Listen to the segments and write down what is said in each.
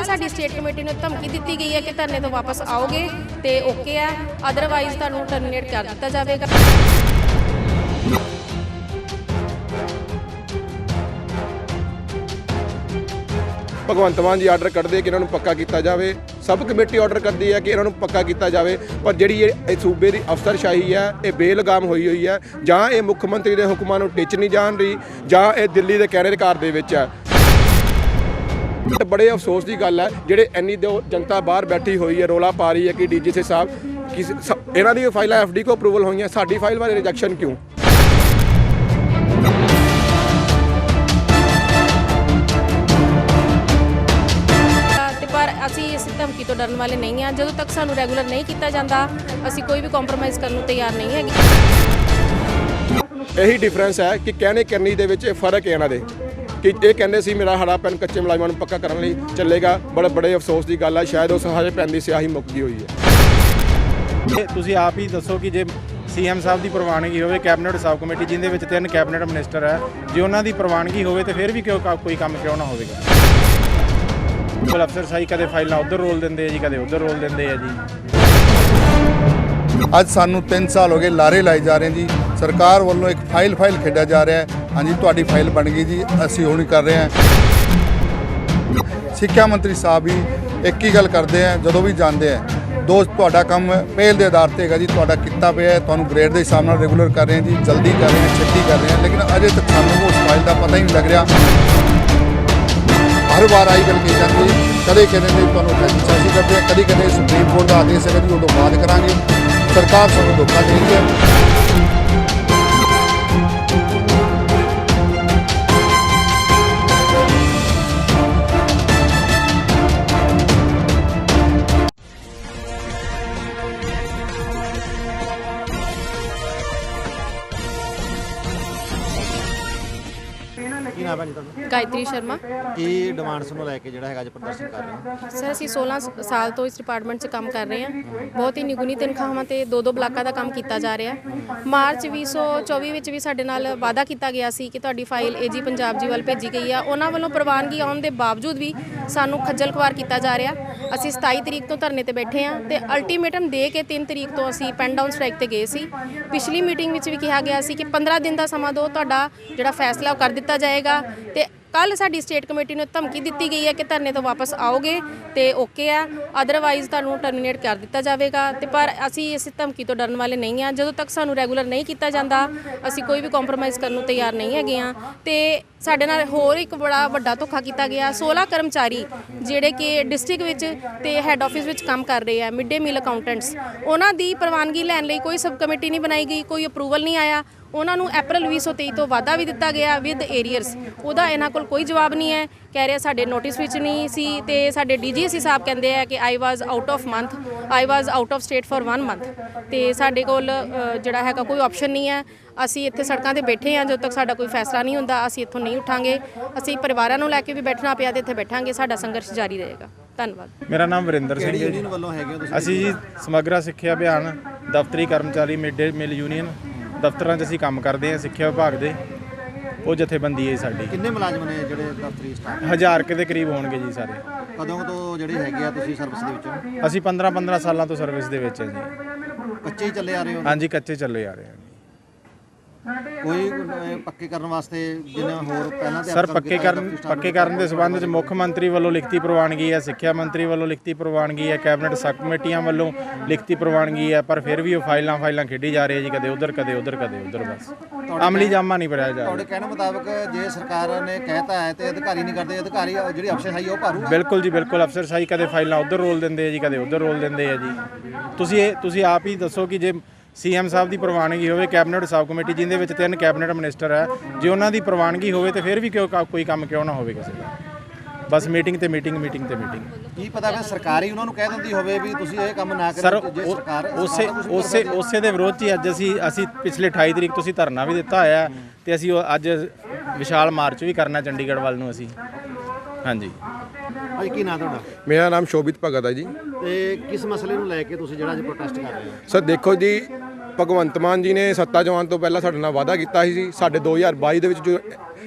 ਕੱਲ ਸਾਡੀ state committee ਨੂੰ ਧਮਕੀ ਦਿੱਤੀ ਗਈ ਹੈ ਕਿ ਧਰਨੇ ਤੋਂ ਵਾਪਸ ਆਓਗੇ ਤੇ ਓਕੇ ਆ ਅਦਰਵਾਈਜ਼ ਤੁਹਾਨੂੰ ਟਰਮੀਨੇਟ ਕਰ ਦਿੱਤਾ ਜਾਵੇਗਾ। ਭਗਵੰਤ ਮਾਨ ਜੀ ਆਰਡਰ ਕੱਢਦੇ ਕਿ ਇਹਨਾਂ ਨੂੰ ਪੱਕਾ ਕੀਤਾ ਜਾਵੇ। ਸਬ ਕਮੇਟੀ ਆਰਡਰ ਕਰਦੀ ਹੈ ਕਿ ਇਹਨਾਂ ਨੂੰ ਪੱਕਾ ਕੀਤਾ ਜਾਵੇ। ਪਰ ਜਿਹੜੀ ਇਹ ਸੂਬੇ ਦੀ ਅਫਸਰਸ਼ਾਹੀ ਹੈ, ਇਹ ਬੇਲਗਾਮ ਹੋਈ ਹੋਈ ਹੈ। ਜਾਂ ਇਹ ਮੁੱਖ ਮੰਤਰੀ ਦੇ ਹੁਕਮਾਂ ਨੂੰ ਟਿੱਚ ਨਹੀਂ ਜਾਣ ਰਹੀ, ਜਾਂ ਇਹ ਦਿੱਲੀ ਦੇ ਕਹਿਣੇ ਦੇ ਘਰ ਦੇ ਵਿੱਚ ਹੈ। ਤੇ ਬੜੇ ਅਫਸੋਸ ਦੀ ਗੱਲ ਹੈ ਜਿਹੜੇ ਇੰਨੀ ਦੋ ਜਨਤਾ ਬਾਹਰ ਬੈਠੀ ਹੋਈ ਹੈ ਰੋਲਾ ਪਾ ਰਹੀ ਹੈ ਕਿ ਡੀਜੀਸੀ ਸਾਹਿਬ ਸ- ਇਹਨਾਂ ਦੀ ਫਾਈਲਾਂ ਐਫਡੀ ਕੋ ਅਪਰੂਵਲ ਹੋਈਆਂ ਸਾਡੀ ਫਾਈਲ ਬਾਰੇ ਰਿਜੈਕਸ਼ਨ ਕਿਉਂ? ਪਰ ਅਸੀਂ ਇਸ ਧਮਕੀ ਤੋਂ ਡਰਨ ਵਾਲੇ ਨਹੀਂ ਹਾਂ। ਜਦੋਂ ਤੱਕ ਸਾਨੂੰ ਰੈਗੂਲਰ ਨਹੀਂ ਕੀਤਾ ਜਾਂਦਾ ਅਸੀਂ ਕੋਈ ਵੀ ਕੰਪਰੋਮਾਈਜ਼ ਕਰਨ ਨੂੰ ਤਿਆਰ ਨਹੀਂ ਹੈਗੇ। ਇਹੀ ਡਿਫਰੈਂਸ ਹੈ ਕਿ ਕਹਿਣੇ ਕਰਨੀ ਦੇ ਵਿੱਚ ਇਹ ਫ਼ਰਕ ਹੈ ਇਹਨਾਂ ਦੇ। ਕਿ ਇਹ ਕਹਿੰਦੇ ਸੀ ਮੇਰਾ ਹਰਾ ਪੈਨ ਕੱਚੇ ਮੁਲਾਜ਼ਮਾਂ ਨੂੰ ਪੱਕਾ ਕਰਨ ਲਈ ਚੱਲੇਗਾ। ਬੜੇ ਬੜੇ ਅਫਸੋਸ ਦੀ ਗੱਲ ਹੈ ਸ਼ਾਇਦ ਉਸ ਹਰੇ ਪੈਨ ਦੀ ਸਿਆਹੀ ਮੁੱਕ ਗਈ ਹੋਈ ਹੈ। ਤੁਸੀਂ ਆਪ ਹੀ ਦੱਸੋ ਕਿ ਜੇ ਸੀਐਮ ਸਾਹਿਬ ਦੀ ਪ੍ਰਵਾਨਗੀ ਹੋਵੇ ਕੈਬਨਿਟ ਸਬ ਕਮੇਟੀ ਜਿੰਦੇ ਵਿੱਚ ਤਿੰਨ ਕੈਬਨਿਟ ਮਿਨਿਸਟਰ ਹੈ ਜੇ ਉਹਨਾਂ ਦੀ ਪ੍ਰਵਾਨਗੀ ਹੋਵੇ ਤੇ ਫਿਰ ਵੀ ਕਿਉਂ ਕਾ- ਕੋਈ ਕੰਮ ਕਿਉਂ ਨਾ ਹੋਵੇਗਾ? ਕੋਲ ਅਫਸਰ ਸਾਈ ਕਦੇ ਫਾਈਲਾਂ ਉਧਰ ਰੋਲ ਦਿੰਦੇ ਆ ਜੀ ਕਦੇ ਉਧਰ ਰੋਲ ਦਿੰਦੇ ਆ ਜੀ। ਅੱਜ ਸਾਨੂੰ 3 ਸਾਲ ਹੋ ਗਏ ਲਾਰੇ ਲਾਏ ਜਾ ਰਹੇ ਜੀ। ਸਰਕਾਰ ਵੱਲੋਂ ਇੱਕ ਫਾਈਲ ਫਾਈਲ ਖੇਡਿਆ ਜਾ ਰਿਹਾ ਹੈ। ਹਾਂਜੀ, ਤੁਹਾਡੀ ਫਾਈਲ ਬਣ ਗਈ ਜੀ, ਅਸੀਂ ਹੁਣ ਕਰ ਰਹੇ ਹਾਂ। ਸਿੱਖਿਆ ਮੰਤਰੀ ਸਾਹਿਬ ਵੀ ਇੱਕ ਹੀ ਗੱਲ ਕਰਦੇ ਆ, ਜਦੋਂ ਵੀ ਜਾਂਦੇ ਆ ਦੋਸਤ ਤੁਹਾਡਾ ਕੰਮ ਪਹਿਲ ਦੇ ਆਧਾਰ ਤੇ ਹੈਗਾ ਜੀ, ਤੁਹਾਡਾ ਕੀਤਾ ਪਿਆ ਤੁਹਾਨੂੰ ਗ੍ਰੇਡ ਦੇ ਹਿਸਾਬ ਨਾਲ ਰੈਗੂਲਰ ਕਰ ਰਹੇ ਹਾਂ ਜੀ, ਜਲਦੀ ਕਰ ਰਹੇ ਹਾਂ, ਛੇਤੀ ਕਰ ਰਹੇ ਹਾਂ, ਲੇਕਿਨ ਅਜੇ ਤੱਕ ਸਾਨੂੰ ਉਸ ਫਾਈਲ ਦਾ ਪਤਾ ਹੀ ਨਹੀਂ ਲੱਗ ਰਿਹਾ। ਹਰ ਵਾਰ ਆਈ ਗੱਲ ਕਹੀ ਜਾਂਦੀ ਕਦੇ ਕਹਿੰਦੇ ਨੇ ਤੁਹਾਨੂੰ ਰਜਿਸਟ੍ਰੇਸ਼ਨ ਕਰਦੇ ਆ, ਕਦੀ ਕਹਿੰਦੇ ਸੁਪਰੀਮ ਕੋਰਟ ਦਾ ਆਦੇਸ਼ ਹੈ ਜੀ, ਉਦੋਂ ਬਾਅਦ ਕਰਾਂਗੇ। ਸਰਕਾਰ ਸਾਨੂੰ ਧੋਖਾ ਦੇ ਰਹੀ ਹੈ। ਕੀ ਨਾਮ ਹੈ ਜੀ ਤੁਹਾਡਾ ਗਾਇਤਰੀ ਸ਼ਰਮਾ। ਕੀ ਡਿਮਾਂਡਸ ਨੂੰ ਲੈ ਕੇ ਜਿਹੜਾ ਹੈਗਾ ਅੱਜ ਪ੍ਰਦਰਸ਼ਨ ਕਰ ਰਹੇ ਹੋ? ਸਰ ਅਸੀਂ 16 ਸ- ਸਾਲ ਤੋਂ ਇਸ ਡਿਪਾਰਟਮੈਂਟ 'ਚ ਕੰਮ ਕਰ ਰਹੇ ਹਾਂ। ਬਹੁਤ ਹੀ ਨਿਗੁਣੀ ਤਨਖਾਹਾਂ ਤੇ ਦੋ ਦੋ ਬਲਾਕਾਂ ਦਾ ਕੰਮ ਕੀਤਾ ਜਾ ਰਿਹਾ ਮਾਰਚ 2024 ਵਿੱਚ ਵੀ ਸਾਡੇ ਨਾਲ ਵਾਅਦਾ ਕੀਤਾ ਗਿਆ ਸੀ ਕਿ ਤੁਹਾਡੀ ਫਾਈਲ ਏਜੀ ਪੰਜਾਬ ਜੀ ਵੱਲ ਭੇਜੀ ਗਈ ਆ। ਉਹਨਾਂ ਵੱਲੋਂ ਪ੍ਰਵਾਨਗੀ ਆਉਣ ਦੇ ਬਾਵਜੂਦ ਵੀ ਸਾਨੂੰ ਖੱਜਲ ਖੁਆਰ ਕੀਤਾ ਜਾ ਰਿਹਾ। ਅਸੀਂ 27 ਤਰੀਕ ਤੋਂ ਧਰਨੇ ਤੇ ਬੈਠੇ ਹਾਂ ਤੇ ਅਲਟੀਮੇਟਮ ਦੇ ਕੇ 3 ਤਰੀਕ ਤੋਂ ਅਸੀਂ ਪੈਨ ਡਾਊਨ ਸਟ੍ਰਾਈਕ ਤੇ ਗਏ ਸੀ। ਪਿਛਲੀ ਮੀਟਿੰਗ ਵਿੱਚ ਵੀ ਕਿਹਾ ਗਿਆ ਸੀ ਕਿ 15 ਦਿਨ ਦਾ ਸਮਾਂ ਦਿਓ ਤੁਹਾਡਾ ਜਿਹੜਾ ਫੈਸਲਾ ਉਹ ਕਰ ਦਿੱਤਾ ਜਾਏਗਾ ਤੇ ਕੱਲ ਸਾਡੀ ਸਟੇਟ ਕਮੇਟੀ ਨੂੰ ਧਮਕੀ ਦਿੱਤੀ ਗਈ ਹੈ ਕਿ ਧਰਨੇ ਤੋਂ ਵਾਪਸ ਆਓਗੇ ਤੇ ਓਕੇ ਆ। ਅਦਰਵਾਈਜ਼ ਤੁਹਾਨੂੰ ਟਰਮੀਨੇਟ ਕਰ ਦਿੱਤਾ ਜਾਵੇਗਾ। ਤੇ ਪਰ ਅਸੀਂ ਇਸ ਧਮਕੀ ਤੋਂ ਡਰਨ ਵਾਲੇ ਨਹੀਂ ਹਾਂ। ਜਦੋਂ ਤੱਕ ਸਾਨੂੰ ਰੈਗੂਲਰ ਨਹੀਂ ਕੀਤਾ ਜਾਂਦਾ, ਅਸੀਂ ਕੋਈ ਵੀ ਕੰਪਰੋਮਾਈਜ਼ ਕਰਨ ਨੂੰ ਤਿਆਰ ਨਹੀਂ ਹੈਗੇ ਆ ਤੇ ਸਾਡੇ ਨਾਲ ਹੋਰ ਇੱਕ ਬੜਾ ਵੱਡਾ ਧੋਖਾ ਕੀਤਾ ਗਿਆ। 16 ਕਰਮਚਾਰੀ ਜਿਹੜੇ ਕਿ ਡਿਸਟ੍ਰਿਕਟ ਵਿੱਚ ਤੇ ਹੈੱਡ ਆਫਿਸ ਵਿੱਚ ਕੰਮ ਕਰ ਰਹੇ ਆ ਮਿਡ ਡੇ ਮੀਲ ਅਕਾਊਂਟੈਂਟਸ ਉਹਨਾਂ ਦੀ ਪ੍ਰਵਾਨਗੀ ਲੈਣ ਲਈ ਕੋਈ ਸਬ ਕਮੇਟੀ ਨਹੀਂ ਬਣਾਈ ਗਈ, ਕੋਈ ਅਪਰੂਵਲ ਨਹੀਂ ਆਇਆ। ਉਹਨਾਂ ਨੂੰ ਅਪ੍ਰੈਲ 2023 ਤੋਂ ਵਾਅਦਾ ਵੀ ਦਿੱਤਾ ਗਿਆ ਵਿਦ ਏਰੀਅਰਸ ਉਹਦਾ ਇਹਨਾਂ ਕੋਲ ਕੋਈ ਜਵਾਬ ਨਹੀਂ ਹੈ। ਕਹਿ ਰਿਹਾ ਸਾਡੇ ਨੋਟਿਸ ਵਿੱਚ ਨਹੀਂ ਸੀ ਤੇ ਸਾਡੇ ਡੀਜੀਸੀ ਸਾਹਿਬ ਕਹਿੰਦੇ ਆ ਕਿ I was out of month I was out of state for 1 month ਤੇ ਸਾਡੇ ਕੋਲ ਜਿਹੜਾ ਹੈਗਾ ਕੋਈ ਆਪਸ਼ਨ ਨਹੀਂ ਹੈ। ਅਸੀਂ ਇੱਥੇ ਸੜਕਾਂ ਤੇ ਬੈਠੇ ਹਾਂ। ਜਦੋਂ ਤੱਕ ਸਾਡਾ ਕੋਈ ਫੈਸਲਾ ਨਹੀਂ ਹੁੰਦਾ ਅਸੀਂ ਇੱਥੋਂ ਨਹੀਂ ਉਠਾਂਗੇ। ਅਸੀਂ ਪਰਿਵਾਰਾਂ ਨੂੰ ਲੈ ਕੇ ਵੀ ਬੈਠਣਾ ਪਿਆ ਤੇ ਇੱਥੇ ਬੈਠਾਂਗੇ। ਸਾਡਾ ਸੰਘਰਸ਼ ਜਾਰੀ ਰਹੇਗਾ। ਧੰਨਵਾਦ। ਮੇਰਾ ਨਾਮ ਵਰਿੰਦਰ ਸਿੰਘ ਹੈ ਜੀ। ਯੂਨੀਅਨ ਵੱਲੋਂ ਹੈਗੇ ਹੋ ਤੁਸੀਂ? ਅਸੀਂ ਜੀ ਸਮਗਰਾ ਸਿੱਖਿਆ ਅਭਿਆਨ ਦਫ਼ਤਰੀ ਕਰਮਚਾਰੀ ਮਿਡ ਡੇ ਮੀਲ ਯੂਨੀਅਨ ਦਫ਼ਤਰਾਂ 'ਚ ਅਸੀਂ ਕੰਮ ਕਰਦੇ ਹਾਂ ਸਿੱਖਿਆ ਵਿਭਾਗ ਦੇ। ਉਹ ਜਥੇਬੰਦੀ ਹੈ ਸਾਡੀ। ਕਿੰਨੇ ਮੁਲਾਜ਼ਮ ਨੇ ਜਿਹੜੇ ਦਫ਼ਤਰੀ ਸਟਾਫ ਹਜ਼ਾਰ ਕੁ ਦੇ ਕਰੀਬ ਹੋਣਗੇ ਜੀ ਸਾਰੇ। ਕਦੋਂ ਤੋਂ ਜਿਹੜੇ ਹੈਗੇ ਆ ਤੁਸੀਂ ਸਰਵਿਸ ਦੇ ਵਿੱਚੋਂ? ਅਸੀਂ 15 15 ਸਾਲਾਂ ਤੋਂ ਸਰਵਿਸ ਦੇ ਵਿੱਚ ਹਾਂ ਜੀ। ਕੱਚੇ ਹੀ ਚੱਲੇ ਆ ਰਹੇ ਹੋ? ਹਾਂਜੀ ਕੱਚੇ ਚੱਲੇ ਆ ਰਹੇ ਹਾਂ ਕੋਈ ਅਹ, ਪੱਕੇ ਕਰਨ ਵਾਸਤੇ ਜਿਹਨੇ ਹੋਰ ਪਹਿਲਾਂ ਤੇ ਸਰ ਪੱਕੇ ਕੀਤਾ ਕਰਨ ਪੱਕੇ ਕਰਨ ਦੇ ਸਬੰਧ ਵਿੱਚ ਮੁੱਖ ਮੰਤਰੀ ਵੱਲੋਂ ਲਿਖਤੀ ਪ੍ਰਵਾਨਗੀ ਹੈ ਸਿੱਖਿਆ ਮੰਤਰੀ ਵੱਲੋਂ ਲਿਖਤੀ ਪ੍ਰਵਾਨਗੀ ਹੈ ਕੈਬਨਿਟ ਸਬ ਕਮੇਟੀਆਂ ਵੱਲੋਂ ਲਿਖਤੀ ਪ੍ਰਵਾਨਗੀ ਹੈ ਪਰ ਫਿਰ ਵੀ ਉਹ ਫਾਈਲਾਂ ਫਾਈਲਾਂ ਖੇਡੀ ਜਾ ਰਹੀ ਹੈ ਜੀ ਕਦੇ ਉਧਰ ਕਦੇ ਉਧਰ ਕਦੇ ਉਧਰ ਬਸ। ਅਮਲੀ ਜਾਮਾ ਨਹੀਂ ਭਰਿਆ ਜਾ ਤੁਹਾਡੇ ਕਹਿਣ ਮੁਤਾਬਕ ਜੇ ਸਰਕਾਰ ਨੇ ਕਹਿਤਾ ਹੈ ਤੇ ਅਧਿਕਾਰੀ ਨਹੀਂ ਕਰਦੇ ਅਧਿਕਾਰੀ ਉਹ ਜਿਹੜੀ ਅਫਸਰਸ਼ਾਹੀ ਉਹ ਭਾਰੂ ਬਿਲਕੁਲ ਜੀ ਬਿਲਕੁਲ। ਅਫਸਰ ਸਾਈ ਕਦੇ ਫਾਈਲਾਂ ਉਧਰ ਰੋਲ ਦਿੰਦੇ ਆ ਜੀ ਕਦੇ ਉਧਰ ਰੋਲ ਦਿੰਦੇ ਆ ਜੀ। ਤੁਸੀਂ ਇਹ ਤੁਸੀਂ ਆਪ ਹੀ ਦੱਸੋ ਕਿ ਜੇ ਸੀਐਮ ਸਾਹਿਬ ਦੀ ਪ੍ਰਵਾਨਗੀ ਹੋਵੇ ਕੈਬਨਿਟ ਸਬ ਕਮੇਟੀ ਜਿੰਦੇ ਵਿੱਚ ਤਿੰਨ ਕੈਬਨਿਟ ਮਿਨਿਸਟਰ ਹੈ ਜੇ ਉਹਨਾਂ ਦੀ ਪ੍ਰਵਾਨਗੀ ਹੋਵੇ ਤੇ ਫਿਰ ਵੀ ਕਿਉਂ ਕੋਈ ਕੰਮ ਕਿਉਂ ਨਾ ਹੋਵੇ ਕਿਸੇ ਦਾ? ਬਸ ਮੀਟਿੰਗ ਤੇ ਮੀਟਿੰਗ ਮੀਟਿੰਗ ਤੇ ਮੀਟਿੰਗ। ਕੀ ਪਤਾ ਕਿ ਸਰਕਾਰ ਹੀ ਉਹਨਾਂ ਨੂੰ ਕਹਿ ਦਿੰਦੀ ਹੋਵੇ ਵੀ ਤੁਸੀਂ ਇਹ ਕੰਮ ਨਾ ਸਰ ਕਰੋ ਜੇ ਸਰਕਾਰ ਉਸੇ ਉਸੇ ਉਸੇ ਦੇ ਵਿਰੋਧ 'ਚ ਹੀ ਅੱਜ ਅਸੀਂ ਅਸੀਂ ਪਿਛਲੇ 28 ਤਰੀਕ ਤੋਂ ਅਸੀਂ ਧਰਨਾ ਵੀ ਦਿੱਤਾ ਹੋਇਆ ਹੈ ਤੇ ਅਸੀਂ ਉਹ ਅੱਜ ਵਿਸ਼ਾਲ ਮਾਰਚ ਵੀ ਕਰਨਾ ਚੰਡੀਗੜ੍ਹ ਵੱਲ ਨੂੰ ਅਸੀਂ। ਹਾਂਜੀ। ਕੀ ਨਾਂ ਤੁਹਾਡਾ? ਮੇਰਾ ਨਾਮ ਸ਼ੋਭਿਤ ਭਗਤ ਹੈ ਜੀ। ਤੇ ਕਿਸ ਮਸਲੇ ਨੂੰ ਲੈ ਕੇ ਤੁਸੀਂ ਜਿਹੜਾ ਅੱਜ ਪ੍ਰੋਟੈਸਟ ਕਰ ਰਹੇ ਹੋ? ਸਰ ਦੇਖੋ ਜੀ ਭਗਵੰਤ ਮਾਨ ਜੀ ਨੇ ਸੱਤਾ ਜਵਾਨ ਤੋਂ ਪਹਿਲਾਂ ਸਾਡੇ ਨਾਲ ਵਾਅਦਾ ਕੀਤਾ ਸੀ ਸਾਡੇ 2022 ਦੇ ਵਿੱਚ ਜੋ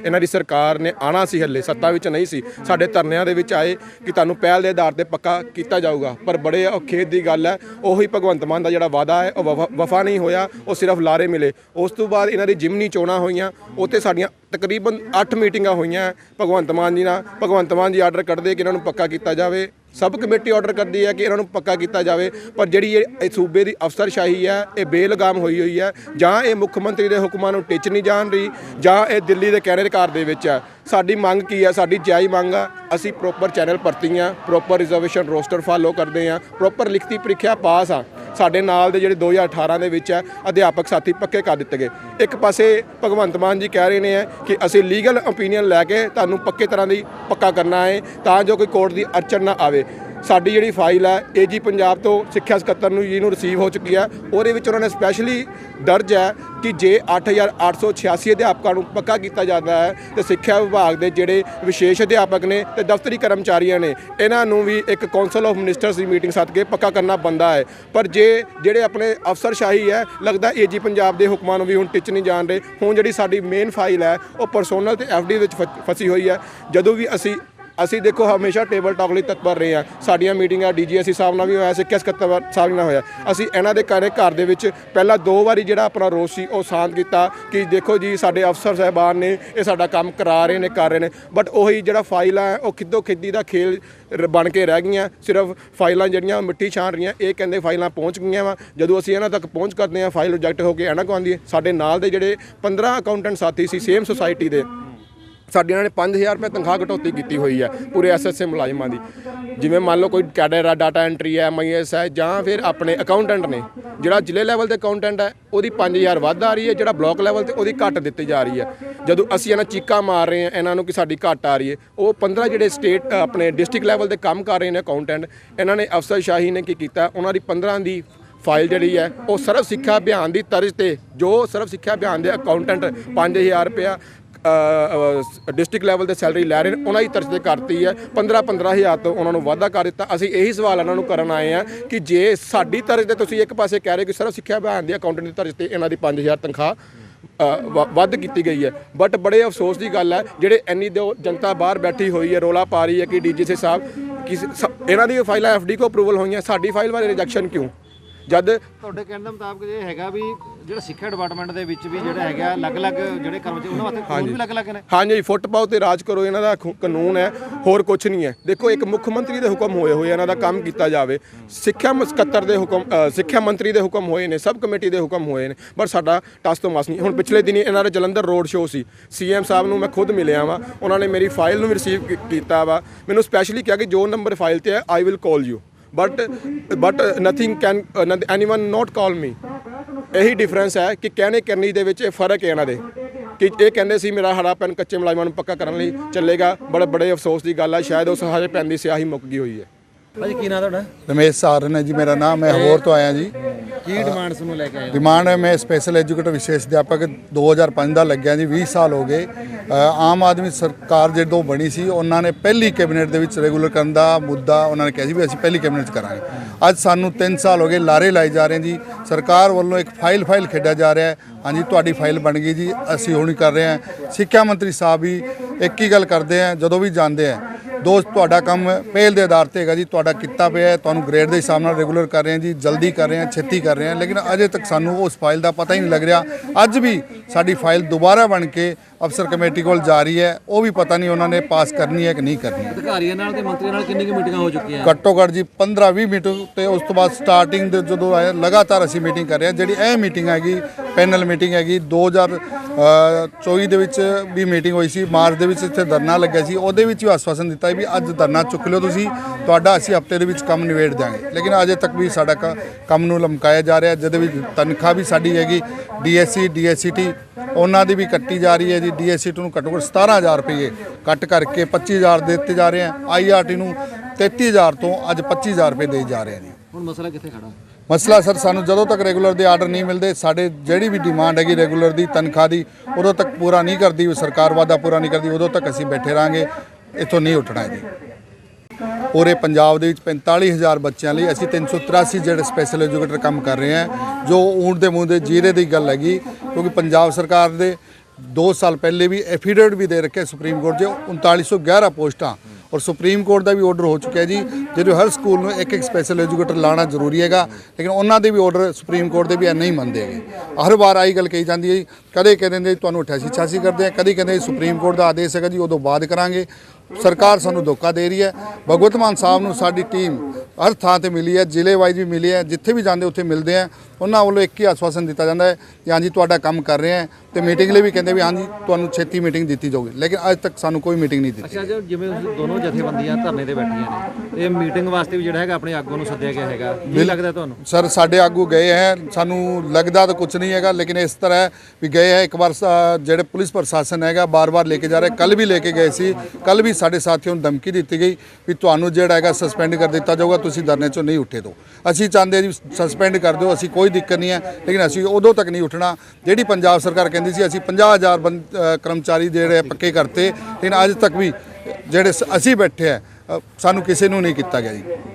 ਇਹਨਾਂ ਦੀ ਸਰਕਾਰ ਨੇ ਆਣਾ ਸੀ ਹੱਲੇ, ਸੱਤਾ ਵਿੱਚ ਨਹੀਂ ਸੀ। ਸਾਡੇ ਧਰਨਿਆਂ ਦੇ ਵਿੱਚ ਆਏ ਕਿ ਤੁਹਾਨੂੰ ਪਹਿਲ ਦੇ ਆਧਾਰ ਤੇ ਪੱਕਾ ਕੀਤਾ ਜਾਊਗਾ। ਪਰ ਬੜੇ ਔਖੇ ਦੀ ਗੱਲ ਹੈ, ਉਹੀ ਭਗਵੰਤ ਮਾਨ ਦਾ ਜਿਹੜਾ ਵਾਅਦਾ ਹੈ, ਉਹ ਵਫਾ- ਵਫਾ ਨਹੀਂ ਹੋਇਆ, ਉਹ ਸਿਰਫ ਲਾਰੇ ਮਿਲੇ। ਉਸ ਤੋਂ ਬਾਅਦ ਇਹਨਾਂ ਦੀ ਜਿਮਨੀ ਚੋਣਾਂ ਹੋਈਆਂ, ਉੱਥੇ ਸਾਡੀਆਂ ਤਕਰੀਬਨ 8 ਮੀਟਿੰਗਾਂ ਹੋਈਆਂ ਭਗਵੰਤ ਮਾਨ ਜੀ ਨਾਲ। ਭਗਵੰਤ ਮਾਨ ਜੀ ਆਰਡਰ ਕੱਢਦੇ ਕਿ ਇਹਨਾਂ ਨੂੰ ਪੱਕਾ ਕੀਤਾ ਜਾਵੇ। ਸਬ ਕਮੇਟੀ ਆਰਡਰ ਕਰਦੀ ਹੈ ਕਿ ਇਹਨਾਂ ਨੂੰ ਪੱਕਾ ਕੀਤਾ ਜਾਵੇ। ਪਰ ਜਿਹੜੀ ਇਹ ਸੂਬੇ ਦੀ ਅਫਸਰਸ਼ਾਹੀ ਹੈ, ਇਹ ਬੇਲਗਾਮ ਹੋਈ ਹੋਈ ਹੈ। ਜਾਂ ਇਹ ਮੁੱਖ ਮੰਤਰੀ ਦੇ ਹੁਕਮਾਂ ਨੂੰ ਟਿੱਚ ਨਹੀਂ ਜਾਣ ਰਹੀ, ਜਾਂ ਇਹ ਦਿੱਲੀ ਦੇ ਕਹਿਣੇ ਦੇ ਘਰ ਦੇ ਵਿੱਚ ਹੈ ਸਾਡੀ ਮੰਗ ਕੀ ਆ? ਸਾਡੀ ਜਾਈ ਮੰਗ ਆ। ਅਸੀਂ ਪ੍ਰੋਪਰ ਚੈਨਲ ਭਰਤੀਆਂ ਪ੍ਰੋਪਰ ਰਿਜ਼ਰਵੇਸ਼ਨ ਰੋਸਟਰ ਫਾਲੋ ਕਰਦੇ ਆ। ਪ੍ਰੋਪਰ ਲਿਖਤੀ ਪ੍ਰੀਖਿਆ ਪਾਸ ਆ। ਸਾਡੇ ਨਾਲ ਦੇ ਜਿਹੜੇ 2018 ਦੇ ਵਿੱਚ ਹੈ ਅਧਿਆਪਕ ਸਾਥੀ ਪੱਕੇ ਕਰ ਦਿੱਤੇ ਗਏ। ਇੱਕ ਪਾਸੇ ਭਗਵੰਤ ਮਾਨ ਜੀ ਕਹਿ ਰਹੇ ਨੇ ਹੈ ਕਿ ਅਸੀਂ ਲੀਗਲ ਓਪੀਨੀਅਨ ਲੈ ਕੇ ਤੁਹਾਨੂੰ ਪੱਕੇ ਤਰ੍ਹਾਂ ਦੀ ਪੱਕਾ ਕਰਨਾ ਹੈ, ਤਾਂ ਜੋ ਕੋਈ ਕੋਰਟ ਦੀ ਅੜਚਨ ਨਾ ਆਵੇ। ਸਾਡੀ ਜਿਹੜੀ ਫਾਈਲ ਹੈ ਏਜੀ ਪੰਜਾਬ ਤੋਂ ਸਿੱਖਿਆ ਸਕੱਤਰ ਨੂੰ ਜੀ ਨੂੰ ਰਿਸੀਵ ਹੋ ਚੁੱਕੀ ਹੈ। ਉਹਦੇ ਵਿੱਚ ਉਹਨਾਂ ਨੇ ਸਪੈਸ਼ਲੀ ਦਰਜ ਹੈ ਕਿ ਜੇ 8886 ਅਧਿਆਪਕਾਂ ਨੂੰ ਪੱਕਾ ਕੀਤਾ ਜਾਂਦਾ ਹੈ, ਤੇ ਸਿੱਖਿਆ ਵਿਭਾਗ ਦੇ ਜਿਹੜੇ ਵਿਸ਼ੇਸ਼ ਅਧਿਆਪਕ ਨੇ ਤੇ ਦਫ਼ਤਰੀ ਕਰਮਚਾਰੀਆਂ ਨੇ, ਇਹਨਾਂ ਨੂੰ ਵੀ ਇੱਕ ਕੌਂਸਲ ਆਫ ਮਿਨਿਸਟਰਸ ਦੀ ਮੀਟਿੰਗ ਸੱਦ ਕੇ ਪੱਕਾ ਕਰਨਾ ਬੰਦਾ ਹੈ। ਪਰ ਜੇ ਜਿਹੜੇ ਆਪਣੇ ਅਫਸਰਸ਼ਾਹੀ ਹੈ, ਲੱਗਦਾ ਏਜੀ ਪੰਜਾਬ ਦੇ ਹੁਕਮਾਂ ਨੂੰ ਵੀ ਹੁਣ ਟਿੱਚ ਨਹੀਂ ਜਾਣ ਰਹੇ, ਹੁਣ ਜਿਹੜੀ ਸਾਡੀ ਮੇਨ ਫਾਈਲ ਹੈ, ਉਹ ਪਰਸੋਨਲ ਤੇ ਐਫਡੀ ਵਿੱਚ ਫ- ਫਸੀ ਹੋਈ ਹੈ। ਜਦੋਂ ਵੀ ਅਸੀਂ ਅਸੀਂ ਦੇਖੋ ਹਮੇਸ਼ਾ ਟੇਬਲ ਟਾਕ ਲਈ ਤਤਪਰ ਰਹੇ ਹਾਂ। ਸਾਡੀਆਂ ਮੀਟਿੰਗਾਂ ਡੀਜੀਐਸਸੀ ਸਾਹਿਬ ਨਾਲ ਵੀ ਹੋਇਆ ਸਿੱਖਿਆ ਸਕੱਤਰ ਸਾਹਿਬ ਨਾਲ ਹੋਇਆ। ਅਸੀਂ ਇਹਨਾਂ ਦੇ ਘਰੇ ਘਰ ਦੇ ਵਿੱਚ ਪਹਿਲਾਂ ਦੋ ਵਾਰੀ ਜਿਹੜਾ ਆਪਣਾ ਰੋਸ ਸੀ, ਉਹ ਸ਼ਾਂਤ ਕੀਤਾ ਕਿ ਦੇਖੋ ਜੀ, ਸਾਡੇ ਅਫਸਰ ਸਾਹਿਬਾਨ ਨੇ, ਇਹ ਸਾਡਾ ਕੰਮ ਕਰਾ ਰਹੇ ਨੇ, ਕਰ ਰਹੇ ਨੇ। ਬਟ ਉਹੀ ਜਿਹੜਾ ਫਾਈਲਾਂ ਹੈ, ਉਹ ਖਿੱਦੋ ਖਿੱਦੀ ਦਾ ਖੇਲ ਰ- ਬਣ ਕੇ ਰਹਿ ਗਈਆਂ। ਸਿਰਫ ਫਾਈਲਾਂ ਜਿਹੜੀਆਂ ਮਿੱਟੀ ਛਾਣ ਰਹੀਆਂ, ਇਹ ਕਹਿੰਦੇ ਫਾਈਲਾਂ ਪਹੁੰਚ ਗਈਆਂ ਵਾ। ਜਦੋਂ ਅਸੀਂ ਇਹਨਾਂ ਤੱਕ ਪਹੁੰਚ ਕਰਦੇ ਹਾਂ, ਫਾਈਲ ਰਿਜੈਕਟ ਹੋ ਕੇ ਇਹਨਾਂ ਕੋਲ ਆਉਂਦੀ ਹੈ। ਸਾਡੇ ਨਾਲ ਦੇ ਜਿਹੜੇ 15 ਅਕਾਊਂਟੈਂਟ ਸਾਥੀ ਸੀ ਸੇਮ ਸੁਸਾਇਟੀ ਦੇ ਸਾਡੀ ਇਹਨਾਂ ਨੇ 5000 ਰੁਪਏ ਤਨਖਾਹ ਕਟੌਤੀ ਕੀਤੀ ਹੋਈ ਹੈ ਪੂਰੇ ਐਸਐਸਏ ਮੁਲਾਜ਼ਮਾਂ ਦੀ। ਜਿਵੇਂ ਮੰਨ ਲਓ ਕੋਈ ਕੈਡਰ ਡਾਟਾ ਐਂਟਰੀ ਹੈ ਐਮਆਈਐਸ ਹੈ ਜਾਂ ਫਿਰ ਆਪਣੇ ਅਕਾਊਂਟੈਂਟ ਨੇ, ਜਿਹੜਾ ਜ਼ਿਲ੍ਹੇ ਲੈਵਲ ਤੇ ਅਕਾਊਂਟੈਂਟ ਹੈ, ਉਹਦੀ 5000 ਵੱਧ ਆ ਰਹੀ ਹੈ, ਜਿਹੜਾ ਬਲਾਕ ਲੈਵਲ ਤੇ ਉਹਦੀ ਘੱਟ ਦਿੱਤੀ ਜਾ ਰਹੀ ਹੈ। ਜਦੋਂ ਅਸੀਂ ਇਹਨਾਂ ਚੀਕਾਂ ਮਾਰ ਰਹੇ ਹਾਂ, ਇਹਨਾਂ ਨੂੰ ਕਿ ਸਾਡੀ ਘੱਟ ਆ ਰਹੀ ਹੈ, ਉਹ 15 ਜਿਹੜੇ ਸਟੇਟ ਆਪਣੇ ਡਿਸਟ੍ਰਿਕਟ ਲੈਵਲ ਤੇ ਕੰਮ ਕਰ ਰਹੇ ਨੇ ਅਕਾਊਂਟੈਂਟ ਇਹਨਾਂ ਨੇ ਅਫਸਰਸ਼ਾਹੀ ਨੇ ਕੀ ਕੀਤਾ, ਉਹਨਾਂ ਦੀ 15 ਦੀ ਫਾਈਲ ਜਿਹੜੀ ਹੈ, ਉਹ ਸਰਵ ਸਿੱਖਿਆ ਅਭਿਆਨ ਦੀ ਤਰਜ਼ ਤੇ ਜੋ ਸਰਵ ਸਿੱਖਿਆ ਅਭਿਆਨ ਦੇ ਅਕਾਊਂਟੈਂਟ 5000 ਰੁਪਇਆ ਡਿਸਟ੍ਰਿਕਟ ਲੈਵਲ ਤੇ ਸੈਲਰੀ ਲੈ ਰਹੇ ਨੇ, ਉਹਨਾਂ ਦੀ ਤਰਜ਼ ਤੇ ਕਰਤੀ ਹੈ। 15 15000 ਤੋਂ ਉਹਨਾਂ ਨੂੰ ਵਾਧਾ ਕਰ ਦਿੱਤਾ। ਅਸੀਂ ਇਹੀ ਸਵਾਲ ਇਹਨਾਂ ਨੂੰ ਕਰਨ ਆਏ ਆ ਕਿ ਜੇ ਸਾਡੀ ਤਰਜ਼ ਤੇ ਤੁਸੀਂ ਇੱਕ ਪਾਸੇ ਕਹਿ ਰਹੇ ਕਿ ਸਰਵ ਸਿੱਖਿਆ ਵਿਭਾਗ ਦੇ ਅਕਾਊਂਟੈਂਟ ਦੀ ਤਰਜ਼ ਤੇ ਇਹਨਾਂ ਦੀ 5000 ਤਨਖਾਹ ਵ- ਵੱਧ ਕੀਤੀ ਗਈ ਹੈ। ਬਟ ਬੜੇ ਅਫਸੋਸ ਦੀ ਗੱਲ ਹੈ, ਜਿਹੜੇ ਇੰਨੀ ਦੋ ਜਨਤਾ ਬਾਹਰ ਬੈਠੀ ਹੋਈ ਹੈ, ਰੋਲਾ ਪਾ ਰਹੀ ਹੈ ਕਿ ਡੀਜੀਸੀ ਸਾਹਿਬ ਕਿ ਸ- ਇਹਨਾਂ ਦੀ ਫਾਈਲਾਂ ਐਫਡੀ ਕੋ ਅਪਰੂਵਲ ਹੋਈਆਂ, ਸਾਡੀ ਫਾਈਲ ਬਾਰੇ ਰਿਜੈਕਸ਼ਨ ਕਿਉਂ? ਜਦ ਤੁਹਾਡੇ ਕਹਿਣ ਦਾ ਮੁਤਾਬਕ ਇਹ ਹੈਗਾ ਵੀ ਜਿਹੜਾ ਸਿੱਖਿਆ ਡਿਪਾਰਟਮੈਂਟ ਦੇ ਵਿੱਚ ਵੀ ਜਿਹੜਾ ਹੈਗਾ ਅਲੱਗ-ਅਲੱਗ ਜਿਹੜੇ ਕਰਮਚਾਰੀ ਉਹਨਾਂ ਵਾਸਤੇ ਕਾਨੂੰਨ ਵੀ ਅਲੱਗ-ਅਲੱਗ ਨੇ? ਹਾਂਜੀ ਫੁੱਟ ਪਾਓ ਤੇ ਰਾਜ ਕਰੋ ਇਹਨਾਂ ਦਾ ਖੂ- ਕਾਨੂੰਨ ਹੈ ਹੋਰ ਕੁਝ ਨਹੀਂ ਹੈ। ਦੇਖੋ ਇੱਕ ਮੁੱਖ ਮੰਤਰੀ ਦੇ ਹੁਕਮ ਹੋਏ ਹੋਏ ਇਹਨਾਂ ਦਾ ਕੰਮ ਕੀਤਾ ਜਾਵੇ। ਸਿੱਖਿਆ ਸਕੱਤਰ ਦੇ ਹੁਕਮ ਅ, ਸਿੱਖਿਆ ਮੰਤਰੀ ਦੇ ਹੁਕਮ ਹੋਏ ਨੇ ਸਬ ਕਮੇਟੀ ਦੇ ਹੁਕਮ ਹੋਏ ਨੇ ਪਰ ਸਾਡਾ ਟਸ ਤੋਂ ਮਸ ਨਹੀਂ। ਹੁਣ ਪਿਛਲੇ ਦਿਨੀ ਇਹਨਾਂ ਦਾ ਜਲੰਧਰ ਰੋਡ ਸ਼ੋਅ ਸੀ। ਸੀਐਮ ਸਾਹਿਬ ਨੂੰ ਮੈਂ ਖੁਦ ਮਿਲਿਆ ਵਾਂ ਉਹਨਾਂ ਨੇ ਮੇਰੀ ਫਾਈਲ ਨੂੰ ਰਿਸੀਵ ਕੀਤਾ ਵਾ। ਮੈਨੂੰ ਸਪੈਸ਼ਲੀ ਕਿਹਾ ਕਿ ਜੋ ਨੰਬਰ ਫਾਈਲ ਤੇ ਹੈ I will call you but but nothing can anyone not call me ਇਹੀ ਡਿਫਰੈਂਸ ਹੈ ਕਿ ਕਹਿਣੇ ਕਰਨੀ ਦੇ ਵਿੱਚ ਇਹ ਫ਼ਰਕ ਹੈ ਇਹਨਾਂ ਦੇ। ਕਿ ਇਹ ਕਹਿੰਦੇ ਸੀ ਮੇਰਾ ਹਰਾ ਪੈਨ ਕੱਚੇ ਮੁਲਾਜ਼ਮਾਂ ਨੂੰ ਪੱਕਾ ਕਰਨ ਲਈ ਚੱਲੇਗਾ ਬੜੇ ਬੜੇ ਅਫਸੋਸ ਦੀ ਗੱਲ ਹੈ ਸ਼ਾਇਦ ਉਸ ਹਰੇ ਪੈਨ ਦੀ ਸਿਆਹੀ ਮੁੱਕ ਗਈ ਹੋਈ ਹੈ। ਭਾਜੀ ਕੀ ਨਾਂ ਤੁਹਾਡਾ? ਰਮੇਸ਼ ਸਾਰਨ ਹੈ ਜੀ ਮੇਰਾ ਨਾਮ ਮੈਂ ਹਵੋਰ ਤੋਂ ਆਇਆ ਜੀ। ਕੀ ਡਿਮਾਂਡ ਨੂੰ ਲੈ ਕੇ ਆਏ ਡਿਮਾਂਡ ਹੈ, ਮੈਂ ਸਪੈਸ਼ਲ ਐਜੂਕੇਟਰ ਵਿਸ਼ੇਸ਼ ਅਧਿਆਪਕ 2005 ਦਾ ਲੱਗਿਆ ਜੀ 20 ਸਾਲ ਹੋ ਗਏ। ਆਮ ਆਦਮੀ ਸਰਕਾਰ ਜਦੋਂ ਬਣੀ ਸੀ, ਉਹਨਾਂ ਨੇ ਪਹਿਲੀ ਕੈਬਨਿਟ ਦੇ ਵਿੱਚ ਰੈਗੂਲਰ ਕਰਨ ਦਾ ਮੁੱਦਾ ਉਹਨਾਂ ਨੇ ਕਿਹਾ ਸੀ ਵੀ ਅਸੀਂ ਪਹਿਲੀ ਕੈਬਨਿਟ 'ਚ ਕਰਾਂਗੇ। ਅੱਜ ਸਾਨੂੰ 3 ਸਾਲ ਹੋ ਗਏ, ਲਾਰੇ ਲਾਏ ਜਾ ਰਹੇ ਜੀ। ਸਰਕਾਰ ਵੱਲੋਂ ਇੱਕ ਫਾਈਲ ਫਾਈਲ ਖੇਡਿਆ ਜਾ ਰਿਹਾ ਹੈ। ਹਾਂਜੀ, ਤੁਹਾਡੀ ਫਾਈਲ ਬਣ ਗਈ ਜੀ, ਅਸੀਂ ਹੁਣ ਹੀ ਕਰ ਰਹੇ ਹਾਂ। ਸਿੱਖਿਆ ਮੰਤਰੀ ਸਾਹਿਬ ਵੀ ਇੱਕ ਹੀ ਗੱਲ ਕਰਦੇ ਆ ਜਦੋਂ ਵੀ ਜਾਂਦੇ ਆ ਦੋਸਤ, ਤੁਹਾਡਾ ਕੰਮ ਪਹਿਲ ਦੇ ਆਧਾਰ ਤੇ ਹੈਗਾ ਜੀ, ਤੁਹਾਡਾ ਕੀਤਾ ਪਿਆ ਹੈ, ਤੁਹਾਨੂੰ ਗ੍ਰੇਡ ਦੇ ਹਿਸਾਬ ਨਾਲ ਰੈਗੂਲਰ ਕਰ ਰਹੇ ਹਾਂ ਜੀ, ਜਲਦੀ ਕਰ ਰਹੇ ਹਾਂ, ਛੇਤੀ ਕਰ ਰਹੇ ਹਾਂ, ਲੇਕਿਨ ਅਜੇ ਤੱਕ ਸਾਨੂੰ ਉਸ ਫਾਈਲ ਦਾ ਪਤਾ ਹੀ ਨਹੀਂ ਲੱਗ ਰਿਹਾ। ਅੱਜ ਵੀ ਸਾਡੀ ਫਾਈਲ ਦੁਬਾਰਾ ਬਣ ਕੇ ਅਫਸਰ ਕਮੇਟੀ ਕੋਲ ਜਾ ਰਹੀ ਹੈ। ਉਹ ਵੀ ਪਤਾ ਨਹੀਂ ਉਹਨਾਂ ਨੇ ਪਾਸ ਕਰਨੀ ਹੈ ਕਿ ਨਹੀਂ ਕਰਨੀ। ਅਧਿਕਾਰੀਆਂ ਨਾਲ ਤੇ ਮੰਤਰੀਆਂ ਨਾਲ ਕਿੰਨੀ ਕੁ ਮੀਟਿੰਗਾਂ ਹੋ ਚੁੱਕੀਆਂ? ਘੱਟੋ ਘੱਟ ਜੀ 15 20 ਮੀਟਿੰਗ ਤੇ ਉਸ ਤੋਂ ਬਾਅਦ ਸਟਾਰਟਿੰਗ ਦੇ ਜਦੋਂ ਆਇਆ ਲਗਾਤਾਰ ਅਸੀਂ ਮੀਟਿੰਗ ਕਰ ਰਹੇ ਹਾਂ। ਜਿਹੜੀ ਇਹ ਮੀਟਿੰਗ ਹੈਗੀ ਪੈਨਲ ਮੀਟਿੰਗ ਹੈਗੀ 2024 ਦੇ ਵਿੱਚ ਵੀ ਮੀਟਿੰਗ ਹੋਈ ਸੀ। ਮਾਰਚ ਦੇ ਵਿੱਚ ਇੱਥੇ ਧਰਨਾ ਲੱਗਿਆ ਸੀ। ਉਹਦੇ ਵਿੱਚ ਵੀ ਆਸ਼ਵਾਸਨ ਦਿੱਤਾ ਵੀ ਅੱਜ ਧਰਨਾ ਚੁੱਕ ਲਿਓ ਤੁਸੀਂ। ਤੁਹਾਡਾ ਅਸੀਂ ਹਫ਼ਤੇ ਦੇ ਵਿੱਚ ਕੰਮ ਨਿਬੇੜ ਦਿਆਂਗੇ। ਲੇਕਿਨ ਅਜੇ ਤੱਕ ਵੀ ਸਾਡਾ ਕੰਮ ਨੂੰ ਲਮਕਾਇਆ ਜਾ ਰਿਹਾ। ਜਿਹਦੇ ਵਿੱਚ ਤਨਖਾਹ ਵੀ ਸਾਡੀ ਹੈਗੀ। ਡੀਐਸਸੀ ਡੀਐਸਸੀਟੀ ਉਹਨਾਂ ਦੀ ਵੀ ਕੱਟੀ ਜਾ ਰਹੀ ਹੈ ਜੀ। ਡੀਐਸਸੀਟੀ ਨੂੰ ਘੱਟੋ ਘੱਟ 17000 ਰੁਪਏ ਕੱਟ ਕਰਕੇ 25000 ਦੇ ਦਿੱਤੇ ਜਾ ਰਹੇ ਹਨ ਆਈਆਰਟੀ ਨੂੰ 33000 ਤੋਂ ਅੱਜ 25000 ਰੁਪਏ ਦੇ ਜਾ ਰਹੇ ਨੇ ਹੁਣ ਮਸਲਾ ਕਿੱਥੇ ਖੜਾ? ਮਸਲਾ ਸਰ ਸਾਨੂੰ ਜਦੋਂ ਤੱਕ ਰੈਗੂਲਰ ਦੇ ਆਰਡਰ ਨਹੀਂ ਮਿਲਦੇ ਸਾਡੇ ਜਿਹੜੀ ਵੀ ਡਿਮਾਂਡ ਹੈਗੀ ਰੈਗੂਲਰ ਦੀ ਤਨਖਾਹ ਦੀ ਉਦੋਂ ਤੱਕ ਪੂਰਾ ਨਹੀਂ ਕਰਦੀ ਸਰਕਾਰ ਵਾਦਾ ਪੂਰਾ ਨਹੀਂ ਕਰਦੀ ਉਦੋਂ ਤੱਕ ਅਸੀਂ ਬੈਠੇ ਰਾਂਗੇ ਇੱਥੋਂ ਨਹੀਂ ਉੱਠਣਾ ਜੀ। ਪੂਰੇ ਪੰਜਾਬ ਦੇ ਵਿੱਚ 45000 ਬੱਚਿਆਂ ਲਈ ਅਸੀਂ 383 ਜਿਹੜੇ ਸਪੈਸ਼ਲ ਐਜੂਕੇਟਰ ਕੰਮ ਕਰ ਰਹੇ ਹਾਂ ਜੋ ਊਂਟ ਦੇ ਮੂੰਹ ਦੇ ਜੀਰੇ ਦੀ ਗੱਲ ਹੈਗੀ ਕਿਉਂਕਿ ਪੰਜਾਬ ਸਰਕਾਰ ਦੇ 2 ਸਾਲ ਪਹਿਲੇ ਵੀ ਐਫੀਡੇਵਿਟ ਵੀ ਦੇ ਰੱਖਿਆ ਸੁਪਰੀਮ ਕੋਰਟ 'ਚ 3911 ਪੋਸਟਾਂ। ਔਰ ਸੁਪਰੀਮ ਕੋਰਟ ਦਾ ਵੀ ਆਰਡਰ ਹੋ ਚੁੱਕਿਆ ਜੀ ਜਿਹੜੇ ਹਰ ਸਕੂਲ ਨੂੰ ਇੱਕ ਇੱਕ ਸਪੈਸ਼ਲ ਐਜੂਕੇਟਰ ਲਾਣਾ ਜ਼ਰੂਰੀ ਹੈਗਾ, ਲੇਕਿਨ ਉਹਨਾਂ ਦੇ ਵੀ ਆਰਡਰ ਸੁਪਰੀਮ ਕੋਰਟ ਦੇ ਵੀ ਇਹ ਨਹੀਂ ਮੰਨਦੇ ਹੈਗੇ। ਹਰ ਵਾਰ ਆਈ ਗੱਲ ਕਹੀ ਜਾਂਦੀ ਹੈ ਜੀ, ਕਦੇ ਕਹਿੰਦੇ ਨੇ ਤੁਹਾਨੂੰ 88 86 ਕਰਦੇ ਆ, ਕਦੇ ਕਹਿੰਦੇ ਜੀ, ਸੁਪਰੀਮ ਕੋਰਟ ਦਾ ਆਦੇਸ਼ ਹੈਗਾ ਜੀ, ਉਦੋਂ ਬਾਅਦ ਕਰਾਂਗੇ। ਸਰਕਾਰ ਸਾਨੂੰ ਧੋਖਾ ਦੇ ਰਹੀ ਹੈ। ਭਗਵਤ ਮਾਨ ਸਾਹਿਬ ਨੂੰ ਸਾਡੀ ਟੀਮ ਹਰ ਥਾਂ ਤੇ ਮਿਲੀ ਹੈ ਜ਼ਿਲ੍ਹੇ ਵਾਈਜ਼ ਵੀ ਮਿਲੀ ਹੈ ਜਿੱਥੇ ਵੀ ਜਾਂਦੇ ਉੱਥੇ ਮਿਲਦੇ ਆ ਉਹਨਾਂ ਵੱਲੋਂ ਇੱਕ ਹੀ ਆਸ਼ਵਾਸਨ ਦਿੱਤਾ ਜਾਂਦਾ ਹੈ ਕਿ ਹਾਂਜੀ ਤੁਹਾਡਾ ਕੰਮ ਕਰ ਰਹੇ ਹਾਂ ਤੇ ਮੀਟਿੰਗ ਲਈ ਵੀ ਕਹਿੰਦੇ ਵੀ ਹਾਂਜੀ ਤੁਹਾਨੂੰ ਛੇਤੀ ਮੀਟਿੰਗ ਦਿੱਤੀ ਜਾਊਗੀ। ਲੇਕਿਨ ਅੱਜ ਤੱਕ ਸਾਨੂੰ ਕੋਈ ਮੀਟਿੰਗ ਨਹੀਂ ਦਿੱਤੀ। ਅੱਛਾ ਜਿਵੇਂ ਦੋਨੋਂ ਜਥੇਬੰਦੀਆਂ ਧਰਨੇ ਤੇ ਬੈਠੀਆਂ ਨੇ ਇਹ ਮੀਟਿੰਗ ਵਾਸਤੇ ਵੀ ਜਿਹੜਾ ਹੈਗਾ ਆਪਣੇ ਆਗੂ ਨੂੰ ਸੱਦਿਆ ਗਿਆ ਹੈਗਾ। ਕੀ ਲੱਗਦਾ ਤੁਹਾਨੂੰ? ਸਰ ਸਾਡੇ ਆਗੂ ਗਏ ਹੈ ਸਾਨੂੰ ਲੱਗਦਾ ਤਾਂ ਕੁਝ ਨਹੀਂ ਹੈਗਾ ਲੇਕਿਨ ਇਸ ਤਰ੍ਹਾਂ ਵੀ ਗਏ ਹੈ ਇੱਕ ਵਾਰ ਜਿਹੜੇ ਪੁਲਿਸ ਪ੍ਰਸ਼ਾਸਨ ਹੈਗਾ ਬਾਰ-ਬਾਰ ਲੈ ਕੇ ਜਾ ਰਿਹਾ ਕੱਲ ਵੀ ਲੈ ਕੇ ਗਏ ਸੀ ਕੱਲ ਵੀ ਸਾਡੇ ਸਾਥੀਆਂ ਨੂੰ ਧਮਕੀ ਦਿੱਤੀ ਗਈ ਵੀ ਤੁਹਾਨੂੰ ਜਿਹੜਾ ਹੈਗਾ ਸਸਪੈਂਡ ਕਰ ਦਿੱਤਾ ਜਾਊਗਾ ਤੁਸੀਂ ਧਰਨੇ ਚੋਂ ਨਹੀਂ ਉੱਠੇ ਤੋਂ। ਅਸੀਂ ਚਾਹੁੰਦੇ ਜੀ ਸਸਪੈਂਡ ਕਰ ਦਿਓ ਅਸੀਂ ਕੋਈ ਦਿੱਕਤ ਨਹੀਂ ਹੈ ਲੇਕਿਨ ਅਸੀਂ ਉਦੋਂ ਤੱਕ ਨਹੀਂ ਉੱਠਣਾ। ਜਿਹੜੀ ਪੰਜਾਬ ਸਰਕਾਰ ਕਹਿੰਦੀ ਸੀ ਅਸੀਂ 50000 ਬੰਦ ਅ, ਕਰਮਚਾਰੀ ਜਿਹੜੇ ਪੱਕੇ ਕਰਤੇ ਲੇਕਿਨ ਅੱਜ ਤੱਕ ਵੀ ਜਿਹੜੇ ਸ- ਅਸੀਂ ਬੈਠੇ ਆ ਸਾਨੂੰ ਕਿਸੇ ਨੂੰ ਨਹੀਂ ਕੀਤਾ ਗਿਆ ਜੀ।